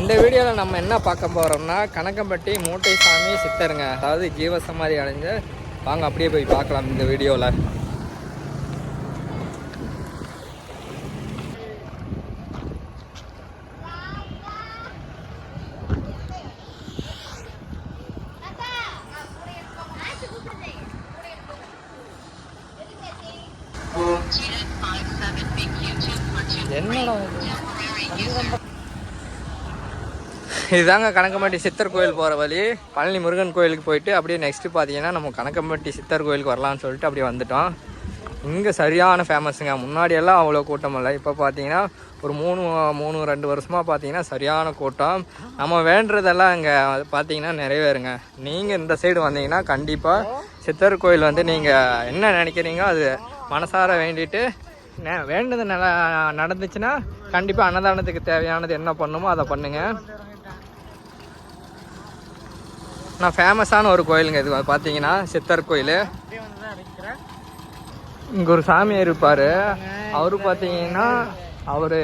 இந்த வீடியோவில் நம்ம என்ன பார்க்க போகிறோம்னா கணக்கம்பட்டி மூட்டை சாமி சித்தருங்க. அதாவது ஜீவசமாதி அடைஞ்ச வாங்க அப்படியே போய் பார்க்கலாம் இந்த வீடியோவில் என்னடா இது? இதுதாங்க கணக்கம்பட்டி சித்தர் கோயில் போகிற வழி. பழனி முருகன் கோயிலுக்கு போயிட்டு அப்படியே நெக்ஸ்ட்டு பார்த்தீங்கன்னா நம்ம கணக்கம்பட்டி சித்தர் கோயிலுக்கு வரலாம்னு சொல்லிட்டு அப்படியே வந்துட்டோம். இங்கே சரியான ஃபேமஸுங்க முன்னாடியெல்லாம் அவ்வளோ கூட்டம் இல்லை. இப்போ பார்த்தீங்கன்னா ஒரு மூணு மூணு ரெண்டு வருஷமாக பார்த்தீங்கன்னா சரியான கூட்டம். நம்ம வேண்டுறதெல்லாம் இங்கே பார்த்தீங்கன்னா நிறைவேறுங்க. நீங்கள் இந்த சைடு வந்தீங்கன்னா கண்டிப்பாக சித்தர் கோயில் வந்து நீங்கள் என்ன நினைக்கிறீங்களோ அது மனசார வேண்டிட்டு வேண்டது நல்லா நடந்துச்சுன்னா கண்டிப்பாக அன்னதானத்துக்கு தேவையானது என்ன பண்ணுமோ அதை பண்ணுங்கள் நான் ஃபேமஸான ஒரு கோயிலுங்க இது. பார்த்தீங்கன்னா சித்தர் கோயில். இங்கே ஒரு சாமியார் இருப்பார். அவர் பார்த்தீங்கன்னா அவர்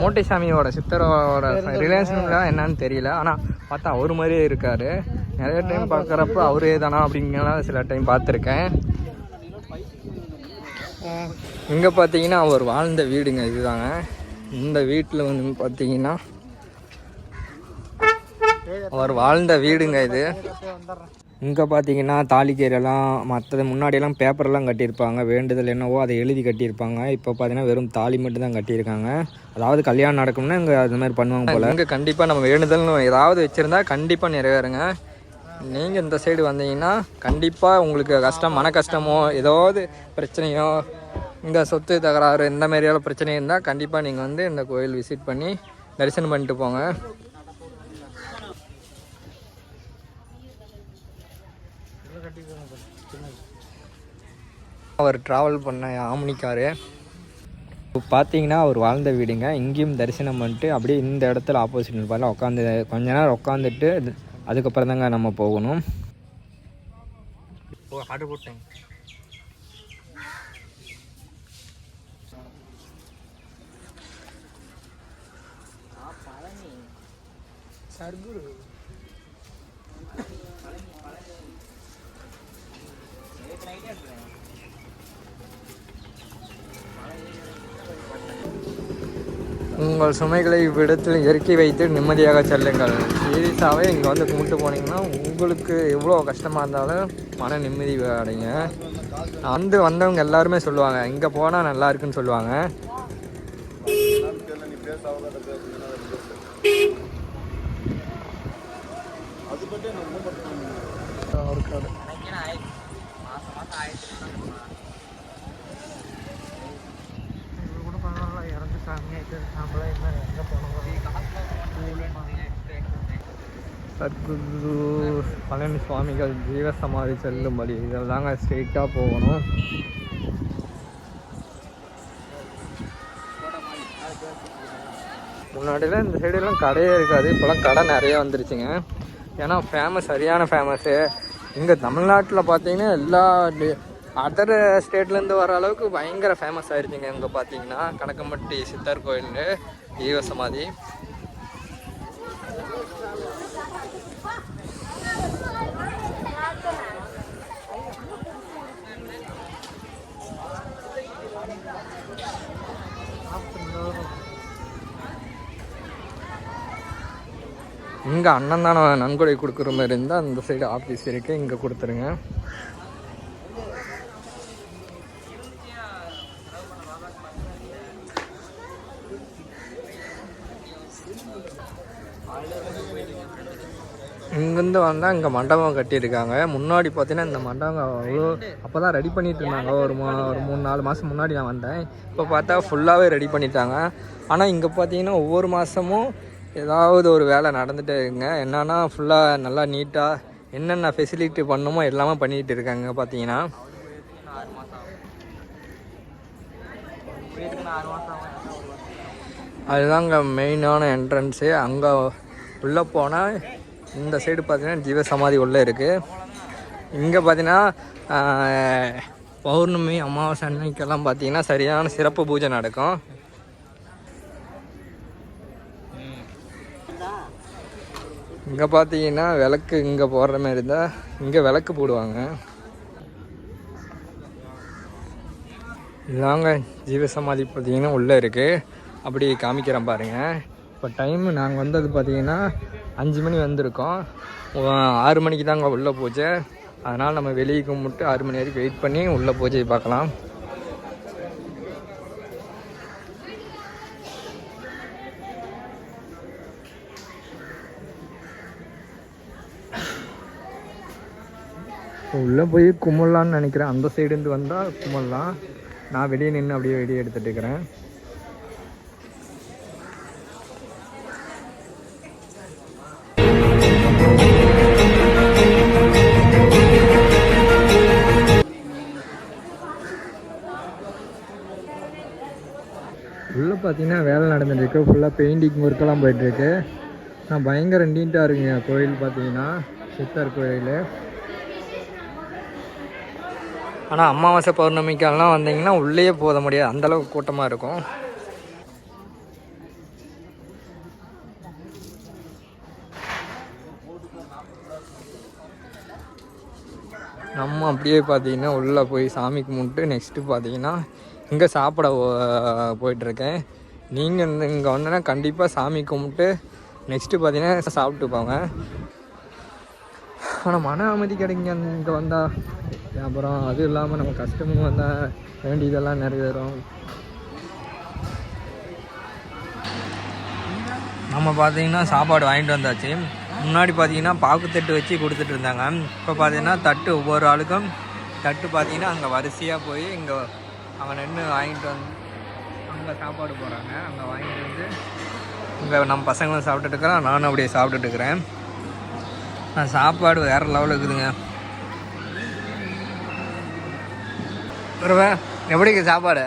மூட்டை சாமியோட சித்தரோட ரிலேஷன் என்னன்னு தெரியல. ஆனால் பார்த்தா அவர் மாதிரியே இருக்கார். நிறைய டைம் பார்க்குறப்ப அவரே தானா அப்படிங்கலாம் சில டைம் பார்த்துருக்கேன் இங்கே பார்த்தீங்கன்னா அவர் வாழ்ந்த வீடுங்க இதுதாங்க. இந்த வீட்டில் வந்து பார்த்தீங்கன்னா அவர் வாழ்ந்த வீடுங்க இது. இங்கே பார்த்தீங்கன்னா தாலிக்கீரெல்லாம் மற்றது முன்னாடியெல்லாம் பேப்பர்லாம் கட்டியிருப்பாங்க. வேண்டுதல் என்னவோ அதை எழுதி கட்டியிருப்பாங்க. இப்போ பார்த்தீங்கன்னா வெறும் தாலி மட்டும்தான் கட்டியிருக்காங்க. அதாவது கல்யாணம் நடக்கும்னா இங்கே அது மாதிரி பண்ணுவாங்க போல். இங்கே கண்டிப்பாக நம்ம வேண்டுதல்னு ஏதாவது வச்சுருந்தா கண்டிப்பாக நிறைவேறுங்க. நீங்கள் இந்த சைடு வந்தீங்கன்னா கண்டிப்பாக உங்களுக்கு கஷ்டம் மன கஷ்டமோ ஏதாவது பிரச்சனையோ இந்த சொத்து தகராறு இந்த மாதிரியான பிரச்சனை இருந்தால் கண்டிப்பாக நீங்கள் வந்து இந்த கோயில் விசிட் பண்ணி தரிசனம் பண்ணிட்டு போங்க. அவர் ட்ராவல் பண்ண ஆம்னி காரு இப்போ பார்த்தீங்கன்னா அவர் வாழ்ந்த வீடுங்க. இங்கேயும் தரிசனம் பண்ணிட்டு அப்படியே இந்த இடத்துல ஆப்போசிட் நிற்பாரில் உட்காந்து கொஞ்ச நேரம் உட்காந்துட்டு அதுக்கப்புறம் தாங்க நம்ம போகணும். ஆர்டர் போட்டேன். சர்க்குரு. உங்கள் சுமைகளை இவ்விடத்தில் இறக்கி வைத்து நிம்மதியாக செல்லுங்கள். சீரியஸாகவே இங்கே வந்து கும்பிட்டு போனீங்கன்னா உங்களுக்கு எவ்வளோ கஷ்டமாக இருந்தாலும் மன நிம்மதி அடைங்க. வந்து வந்தவங்க எல்லாருமே சொல்லுவாங்க இங்கே போனால் நல்லா இருக்குன்னு சொல்லுவாங்க கூட பரவாயில்ல நம்மளாம் என்ன எங்கே போனோம் சத்குரு பழனி சுவாமிகள் ஜீவசமாதி செல்லும் வழி இதில் தாங்க ஸ்ட்ரெயிட்டாக போகணும். முன்னாடிலாம் இந்த சைடுலாம் கடையே இருக்காது. இப்போலாம் கடை நிறைய வந்துருச்சுங்க. ஏன்னா ஃபேமஸ் சரியான ஃபேமஸ்ஸு இங்கே தமிழ்நாட்டில் பார்த்தீங்கன்னா எல்லா அதர் ஸ்டேட்லேருந்து வர அளவுக்கு பயங்கர ஃபேமஸ் ஆயிருச்சுங்க இங்கே பார்த்தீங்கன்னா கணக்கம்பட்டி சித்தர் கோயில் ஜீவசமாதி இங்கே அண்ணன் தானே நன்கொடை கொடுக்குற மாதிரி இருந்தால் அந்த சைடு ஆஃபீஸ் இருக்குது இங்கே கொடுத்துருங்க. இங்கேருந்து வந்தால் இங்கே மண்டபம் கட்டியிருக்காங்க. முன்னாடி பார்த்தீங்கன்னா இந்த மண்டபம் அவ்வளோ அப்போ தான் ரெடி பண்ணிட்டு இருந்தாங்க. ஒரு மூ ஒரு மூணு நாலு மாதம் முன்னாடி நான் வந்தேன். இப்போ பார்த்தா ஃபுல்லாகவே ரெடி பண்ணிட்டாங்க. ஆனால் இங்கே பார்த்தீங்கன்னா ஒவ்வொரு மாதமும் ஏதாவது ஒரு வேலை நடந்துகிட்டே இருக்குங்க. என்னென்னா ஃபுல்லாக நல்லா நீட்டாக என்னென்ன ஃபெசிலிட்டி பண்ணுமோ எல்லாமே பண்ணிகிட்டு இருக்காங்க பார்த்தீங்கன்னா அதுதாங்க மெயினான என்ட்ரன்ஸு அங்கே உள்ளே போனால் இந்த சைடு பார்த்தீங்கன்னா ஜீவசமாதி உள்ளே இருக்குது இங்கே பார்த்தீங்கன்னா பௌர்ணமி அமாவாசை அன்னைக்கெல்லாம் பார்த்தீங்கன்னா சரியான சிறப்பு பூஜை நடக்கும். இங்கே பார்த்தீங்கன்னா விளக்கு இங்கே போடுற மாதிரி இருந்தால் இங்கே விளக்கு போடுவாங்க. இதாங்க ஜீவசமாதி பார்த்தீங்கன்னா உள்ளே இருக்குது அப்படி காமிக்கிறேன் பாருங்கள் இப்போ டைமு நாங்கள் வந்தது பார்த்தீங்கன்னா அஞ்சு மணி வந்திருக்கோம். ஆறு மணிக்கு தாங்க உள்ளே பூஜை. அதனால் நம்ம வெளியே கும்பிட்டு ஆறு மணி வரைக்கும் வெயிட் பண்ணி உள்ளே பூஜையை பார்க்கலாம். உள்ளே போய் கும்பலான்னு நினைக்கிறேன். அந்த சைடுந்து வந்தால் கும்பிடலாம். நான் வெளியே நின்று அப்படியே வெளியே எடுத்துகிட்டு இருக்கிறேன். பார்த்தீங்கன்னா வேலை நடந்துட்டுருக்கு. ஃபுல்லாக பெயிண்டிங் ஒர்க்கெல்லாம் போயிட்டுருக்கு. நான் பயங்கர நீட்டாக இருக்குங்க. கோயில் பார்த்தீங்கன்னா. சித்தர் கோயில். ஆனால் அமாவாசை பௌர்ணமிக்கெல்லாம் வந்தீங்கன்னா உள்ளேயே போத முடியாது. அந்தளவுக்கு கூட்டமாக இருக்கும். நம்ம அப்படியே பார்த்தீங்கன்னா உள்ளே போய் சாமி கும்பிட்டு நெக்ஸ்ட்டு பார்த்தீங்கன்னா இங்கே சாப்பிட போயிட்டுருக்கேன். நீங்கள் இங்கே வந்தோன்னா கண்டிப்பாக சாமி கும்பிட்டு நெக்ஸ்ட்டு பார்த்தீங்கன்னா சாப்பிட்டு போங்க. ஆனால் மன அமைதி கிடைக்குங்க இங்கே வந்தால் அப்புறம் அது இல்லாமல் நம்ம கஷ்டமும் வந்தால் வேண்டியதெல்லாம் நிறைவேறும். நம்ம பார்த்தீங்கன்னா சாப்பாடு வாங்கிட்டு வந்தாச்சு. முன்னாடி பார்த்தீங்கன்னா பாக்குத்தட்டு வச்சு கொடுத்துட்டு இருந்தாங்க. இப்போ பார்த்தீங்கன்னா தட்டு ஒவ்வொரு ஆளுக்கும் தட்டு பார்த்தீங்கன்னா அங்கே வரிசையாக போய் இங்கே அங்கே நின்று வாங்கிட்டு வந்து அங்கே சாப்பாடு போகிறாங்க அங்கே வாங்கிட்டு வந்து இங்கே நம்ம பசங்களும் சாப்பிட்டுட்டு இருக்கிறோம். நானும் அப்படியே சாப்பிட்டுட்டு இருக்கிறேன். நான் சாப்பாடு வேறு லெவலில் இருக்குதுங்க. வருவேன் எப்படி இருக்கு சாப்பாடு?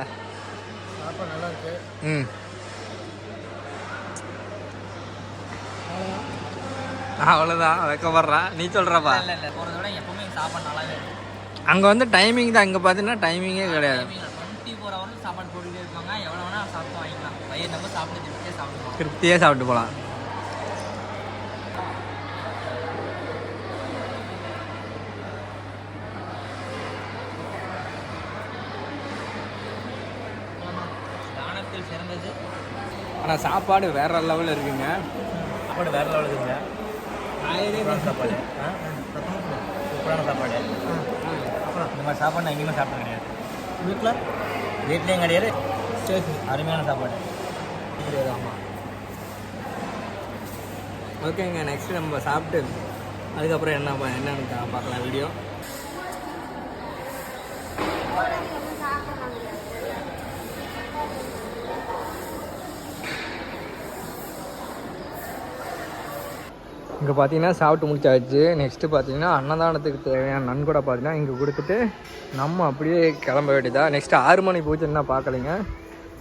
சாப்பாடு நல்லா இருக்கு. ம். அவ்வளோதான் வைக்கப்படுறான் நீ சொல்கிறப்பா இல்லை இல்லை போகிறத விட எப்பவுமே சாப்பாடு நல்லாவே அங்கே வந்து டைமிங் தான். இங்கே பார்த்தீங்கன்னா டைமிங்கே கிடையாது. டுவெண்ட்டி ஃபோர் ஹவர்ஸ் சாப்பாடு போட்டுகிட்டே இருப்பாங்க. எவ்வளோ வேணால் சாப்பிட்டு வாங்கிக்கலாம். வயிறு நம்ம சாப்பிட்டு திருப்தியே சாப்பிடுவோம் திருப்தியே சாப்பிட்டு போகலாம் தானத்தில் சிறந்தது. ஆனால் சாப்பாடு வேற லெவலில் இருக்குங்க. சாப்பாடு வேறு லெவலுக்கு இருக்குங்க. சூப்பரான சாப்பாடு. சூப்பரான சாப்பாடு. அப்புறம் இந்த மாதிரி சாப்பாடு நான் எங்கேயுமே சாப்பிட்டது கிடையாது. வீட்டில் வீட்லேயும் கிடையாது. அருமையான சாப்பாடு. ஆமாம் ஓகேங்க நெக்ஸ்ட் நம்ம சாப்பிட்டு அதுக்கப்புறம் என்ன என்னன்னு பார்க்கலாம் வீடியோ இங்கே பார்த்தீங்கன்னா சாப்பிட்டு முடிச்சாச்சு. நெக்ஸ்ட்டு பார்த்தீங்கன்னா அன்னதானத்துக்கு தேவையான நன்கொடை பார்த்தீங்கன்னா இங்கே கொடுத்துட்டு நம்ம அப்படியே கிளம்ப வேண்டியதா. நெக்ஸ்ட்டு ஆறு மணி பூஜைன்னா பார்க்கலைங்க.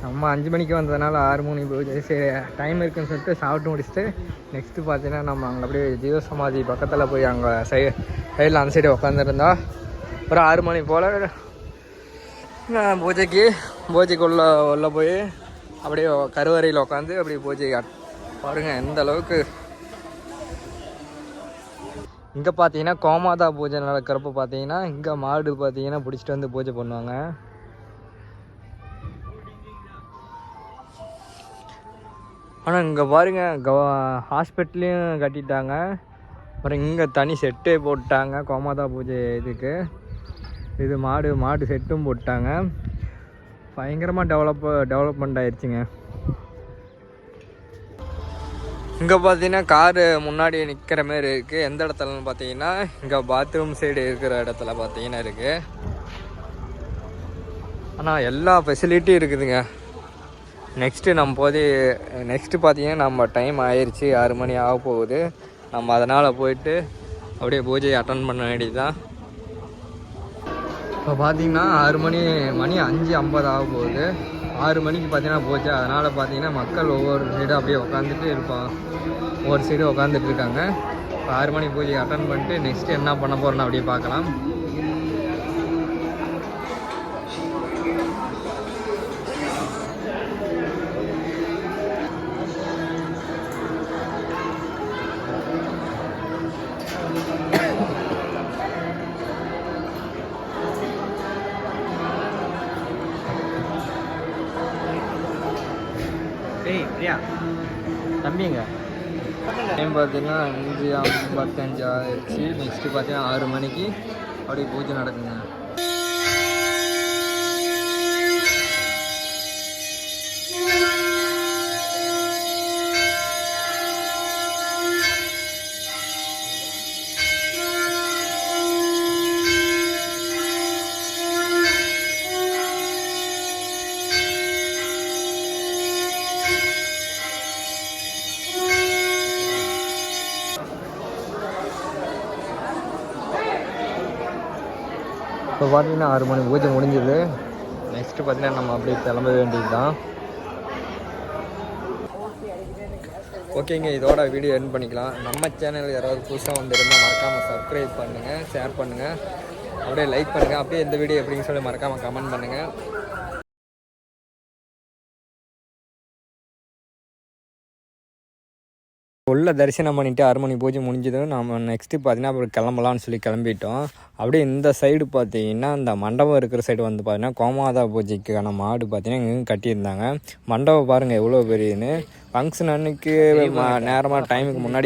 நம்ம அஞ்சு மணிக்கு வந்ததுனால ஆறு மணி பூஜை சரி டைம் இருக்குன்னு சொல்லிட்டு சாப்பிட்டு முடிச்சுட்டு நெக்ஸ்ட்டு பார்த்தீங்கன்னா நம்ம அங்கே அப்படியே ஜீவ சமாதி பக்கத்தில் போய் அங்கே சை சைடில் அந்த சைடு உட்காந்துருந்தா ஒரு ஆறு மணி போல் பூஜைக்கு பூஜைக்குள்ள உள்ளே போய் அப்படியே கருவறையில் உட்காந்து அப்படியே பூஜை பாருங்கள் எந்த அளவுக்கு இங்கே பார்த்தீங்கன்னா கோமாதா பூஜை நடக்கிறப்ப பார்த்தீங்கன்னா இங்கே மாடு பார்த்தீங்கன்னா பிடிச்சிட்டு வந்து பூஜை பண்ணுவாங்க. ஆனால் இங்கே பாருங்க கவ ஹாஸ்பிட்டல்லையும் கட்டிட்டாங்க. அப்புறம் இங்கே தனி செட்டே போட்டாங்க கோமாதா பூஜை இதுக்கு. இது மாடு மாடு செட்டும் போட்டாங்க. பயங்கரமாக டெவலப் டெவலப்மெண்ட் ஆயிடுச்சுங்க இங்கே பார்த்தீங்கன்னா காரு முன்னாடி நிற்கிற மாதிரி இருக்குது எந்த இடத்துலன்னு பார்த்தீங்கன்னா இங்கே பாத்ரூம் சைடு இருக்கிற இடத்துல பார்த்தீங்கன்னா இருக்குது ஆனால் எல்லா ஃபெசிலிட்டியும் இருக்குதுங்க. நெக்ஸ்ட்டு நம்ம போது நெக்ஸ்ட்டு பார்த்தீங்கன்னா நம்ம டைம் ஆயிடுச்சு ஆறு மணி ஆக போகுது. நம்ம அதனால் போயிட்டு அப்படியே பூஜையை அட்டன் பண்ண வேண்டியதுதான். இப்போ பார்த்தீங்கன்னா ஆறு மணி மணி அஞ்சு ஐம்பது ஆக போகுது. ஆறு மணிக்கு பார்த்தீங்கன்னா போச்சு. அதனால் பார்த்தீங்கன்னா மக்கள் ஒவ்வொரு சைடும் அப்படியே உட்காந்துட்டு இருப்பான் ஒவ்வொரு சைடு உட்காந்துட்டு இருக்காங்க. இப்போ ஆறு மணி பூஜை அட்டன் பண்ணிட்டு நெக்ஸ்ட்டு என்ன பண்ண போகிறோன்னு அப்படியே பார்க்கலாம். தம்பிங்க. டைம் பார்த்தீங்கன்னா அஞ்சு பத்தஞ்சு ஆயிடுச்சு. நெக்ஸ்ட்டு பார்த்தீங்கன்னா ஆறு மணிக்கு அப்படியே பூஜை நடக்குங்க. இப்போ பார்த்தீங்கன்னா ஆறு மணி பூஜை முடிஞ்சது. நெக்ஸ்ட்டு பார்த்தீங்கன்னா நம்ம அப்படியே கிளம்ப வேண்டியது தான் ஓகேங்க இதோட வீடியோ என் பண்ணிக்கலாம். நம்ம சேனல் யாராவது புதுசாக வந்திருந்தால் மறக்காமல் சப்ஸ்கிரைப் பண்ணுங்கள் ஷேர் பண்ணுங்கள் அப்படியே லைக் பண்ணுங்கள் அப்படியே இந்த வீடியோ எப்படின்னு சொல்லி மறக்காமல் கமெண்ட் பண்ணுங்கள் உள்ள தரிசனம் பண்ணிட்டு ஆறு மணி பூஜை முடிஞ்சதும் நம்ம நெக்ஸ்ட்டு பார்த்தீங்கன்னா அப்புறம் கிளம்பலாம்னு சொல்லி கிளம்பிட்டோம். அப்படியே இந்த சைடு பார்த்தீங்கன்னா இந்த மண்டபம் இருக்கிற சைடு வந்து பார்த்தீங்கன்னா கோமாதா பூஜைக்கான மாடு பார்த்தீங்கன்னா இங்கே கட்டியிருந்தாங்க. மண்டபம் பாருங்கள் எவ்வளோ பெரியன்னு ஃபங்க்ஷன் அன்னைக்கு நேரமாக டைமுக்கு முன்னாடி